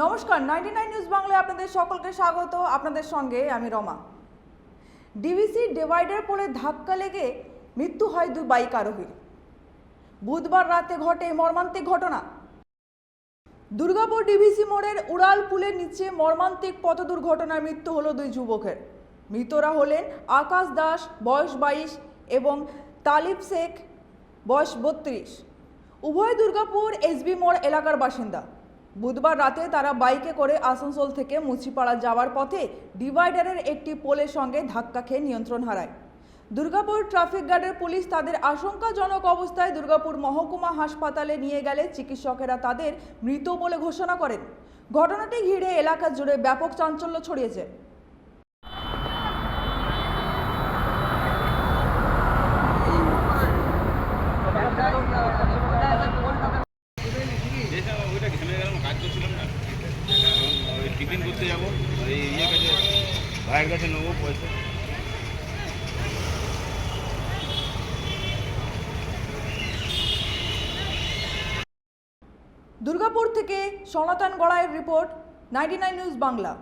নমস্কার ninety nine news বাংলায় আপনাদের সকলকে স্বাগত। আপনাদের সঙ্গে আমি রমা। ডিভিসি ডিভাইডার পড়ে ধাক্কা লেগে মৃত্যু হয় দুই বাইক আরোহীর। বুধবার রাতে ঘটে মর্মান্তিক ঘটনা। দুর্গাপুর ডিভিসি মোড়ের উড়াল পুলের নিচে মর্মান্তিক পথ দুর্ঘটনায় মৃত্যু হলো দুই যুবকের। মৃতরা হলেন আকাশ দাস, বয়স বাইশ, এবং তালিব শেখ, বয়স বত্রিশ। উভয় দুর্গাপুর এসবি মোড় এলাকার বাসিন্দা। বুধবার রাতে তারা বাইকে করে আসানসোল থেকে মুচিপাড়া যাওয়ার পথে ডিভাইডারের একটি পোলের সঙ্গে ধাক্কা খেয়ে নিয়ন্ত্রণ হারায়। দুর্গাপুর ট্রাফিক গার্ডের পুলিশ তাদের আশঙ্কাজনক অবস্থায় দুর্গাপুর মহকুমা হাসপাতালে নিয়ে গেলে চিকিৎসকেরা তাদের মৃত বলে ঘোষণা করেন। ঘটনাটি ঘিরে এলাকা জুড়ে ব্যাপক চাঞ্চল্য ছড়িয়েছে। কাজ করছিলাম না। ওই টিফিন করতে যাব, ওই ইয়ে কাছে, ভাইয়ের কাছে নেব পয়সা। দুর্গাপুর থেকে সনাতন গড়াইয়ের রিপোর্ট নাইনটি নিউজ বাংলা।